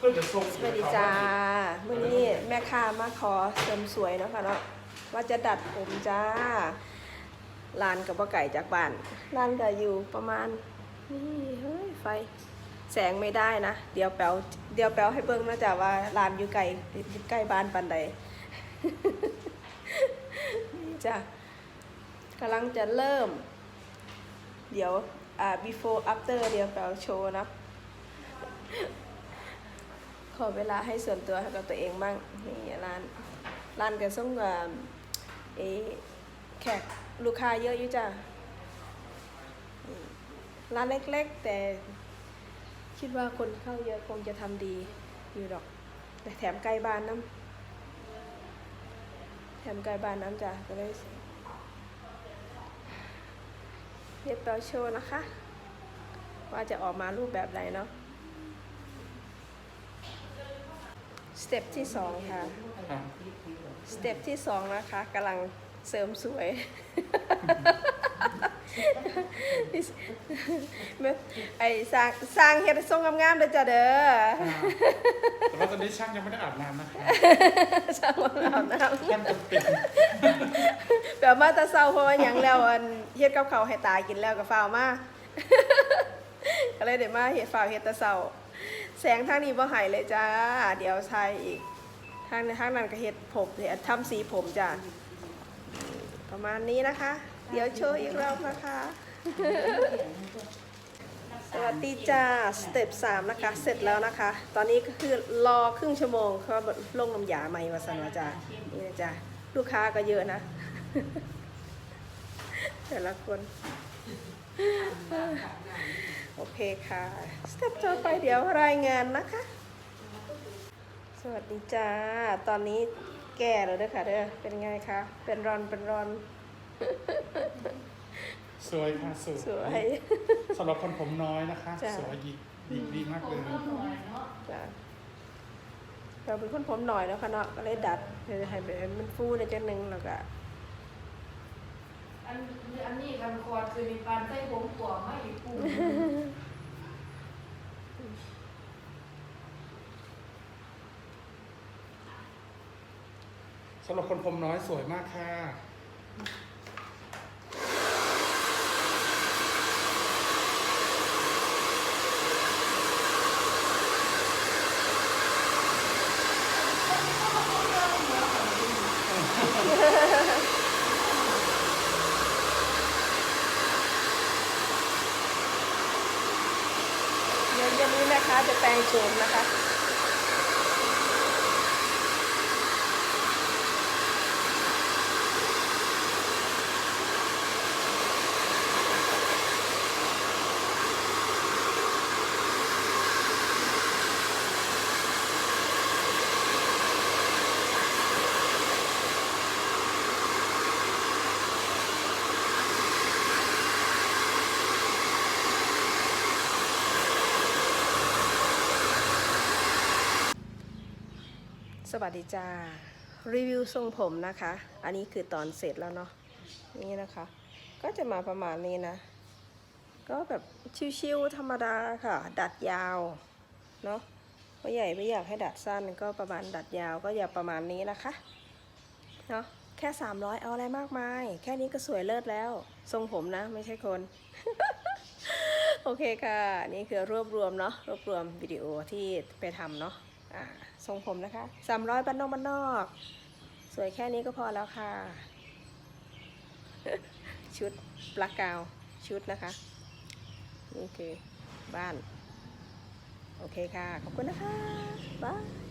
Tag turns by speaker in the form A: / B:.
A: เพื่อจะส่ง
B: สวัสดีจ้ามื่อนี้แม่ค้ามาขอเสริมสวยเนาะค่ะเนาะว่าจะดัดผมจ้าลานกับว่าไก่จากบ้านลานก็อยู่ประมาณนี่เฮ้ยไฟแสงไม่ได้นะ เดี๋ยวแป๊วเดี๋ยวแป๊วให้เบิ่งนะจ๊ะว่าลานอยู่ไกลอยู่ใกล้บ้านปันใดจ้ะกำลังจะเริ่ม เดี๋ยวอ่า before after เดี๋ยวแป๊วโชว์นะ อเวลาให้ส่วนตัวกับตัวเองบ้างนี่ร้านร้านก็ส่งกับเอแขกลูกค้าเยอะอยู่จ้ะร้านเล็กๆ แต่คิดว่าคนเข้าเยอะคงจะทำดีอยู่ดอก แต่แถมใกลบ้านน้ำแถมใกลบ้านน้ำจ้ะก็เลยเรียบร้อโชว์นะคะ ว่าจะออกมารูปแบบไหนเนาะ สเต็ปที่สองค่ะ
A: ครับ
B: สเต็ปที่สองนะคะกำลังเสริมสวย ไอ้สร้างสร้างเฮ็ดให้ทรงงามๆเด้อจ้ะเด้อ
A: แต่ว่าตอนนี้ช่างยังไม่ได้อาบน้ำนะคะ
B: สร้างว่าอาบน้
A: ช่างจำเป็นำ
B: แบบมาแตะเศร้าเพราะว่าหยังแล้วอันเฮ็ดกับเขาวให้ตายกินแล้วก็ฟ้าวมา ก็เลยเดี๋ยวมาเฮ็ดฟ้าวเฮ็ดแตะเศร้า แสงทางนี้บ่หายเลยจ้า เดี๋ยวใช้อีกทางทางนั้นก็เฮ็ดผมเฮ็ดทำสีผมจ้ะประมาณนี้นะคะ เดี๋ยวโชว์อีกรอบนะคะ สวัสดีจ้า สเต็ปสามนะคะ เสร็จแล้วนะคะ ตอนนี้ก็คือรอครึ่งชั่วโมงเขาลงน้ำยาใหม่มาสนวาจ้านี่นะจ้าลูกค้าก็เยอะนะ แต่ละคน โอเคค่ะ สเต็ปต่อไปเดี๋ยวรายงานนะคะ สวัสดีจ้า ตอนนี้แก่แล้วเด้อค่ะเด้อ เป็นไงคะ เป็นรอนเป็นรอน
A: สวยค่ะสวย
B: สวย
A: สำหรับคนผมน้อยนะคะ
B: จ้ะ
A: สวยดีดีดีมากเลย
B: จ้ะเราเป็นคนผมหน่อยแล้วค่ะเนาะ ก็เลยดัดเพื่อให้แบบมันฟูในอยจังหนึ่งแล้วก็
C: อันอันนี้กันคอร์ดคือมีปานใต้ผมกว่าไม่อีกปุ่ม
A: สำหรับคนผมน้อยสวยมากค่ะ
B: เดี๋ยวเย็นนี้แม่ค้าจะแปลงโฉมนะคะ สวัสดีจ้า รีวิวทรงผมนะคะ อันนี้คือตอนเสร็จแล้วเนาะนี่นะคะ ก็จะมาประมาณนี้นะ ก็แบบชิวๆธรรมดาค่ะ ดัดยาวเนาะไม่ใหญ่ไม่อยากให้ดัดสั้นก็ประมาณดัดยาวก็อย่าประมาณนี้นะคะเนาะแค่ 300 เอาอะไรมากมาย แค่นี้ก็สวยเลิศแล้ว ทรงผมนะไม่ใช่คน โอเคค่ะ นี่คือรวบรวมเนาะรวบรวมวิดีโอที่ไปทำเนาะ ทรงผมนะคะ300บ้านนอกบ้านนอก สวยแค่นี้ก็พอแล้วค่ะ ชุดปลักกาวชุดนะคะ นี่คือบ้าน โอเคค่ะ ขอบคุณนะคะ บ๊าย